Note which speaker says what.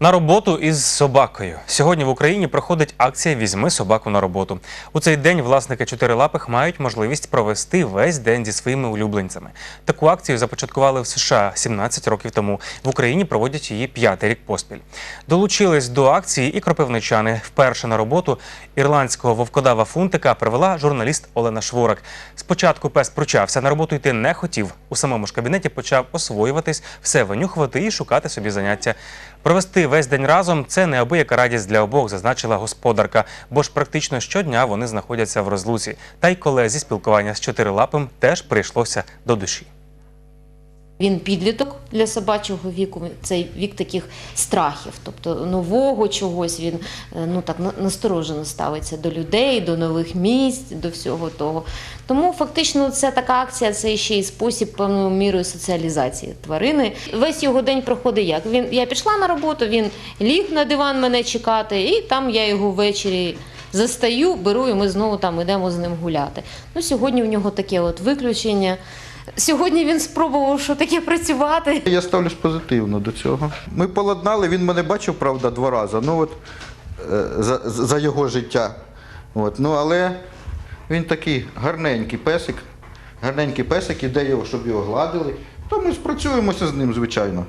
Speaker 1: На роботу із собакою. Сьогодні в Україні проходить акція Візьми собаку на роботу. У цей день власники чотирилапих мають можливість провести весь день зі своїми улюбленцями. Таку акцію започаткували в США 17 років тому. В Україні проводять її п'ятий рік поспіль. Долучились до акції і кропивничани. Вперше на роботу ірландського вовкодава Фунтика привела журналіст Олена Шворак. Спочатку пес пручався, на роботу йти не хотів. У самому ж кабінеті почав освоюватись, все винюхувати і шукати собі заняття. Провести весь день разом це неабияка радість для обох, зазначила господарка, бо ж практично щодня вони знаходяться в розлуці. Та й колезі спілкування з чотирилапим теж прийшлося до душі.
Speaker 2: Він підліток для собачого віку, це вік таких страхів, тобто нового чогось він е, ну так насторожено ставиться до людей, до нових місць, до всього того. Тому фактично це така акція, це ще й спосіб певною мірою соціалізації тварини. Весь його день проходить як? Він я пішла на роботу, він ліг на диван мене чекати, і там я його ввечері. Застаю, беру, і ми знову там йдемо з ним гуляти. Ну, сьогодні в нього таке от виключення. Сьогодні він спробував, що таке працювати.
Speaker 3: Я ставлюсь позитивно до цього. Ми поладнали, він мене бачив, правда, два рази. Ну от е, за, за його життя. От, ну, але він такий гарненький песик, гарненький песик, іде його, щоб його гладили. То ми спрацюємося з ним, звичайно.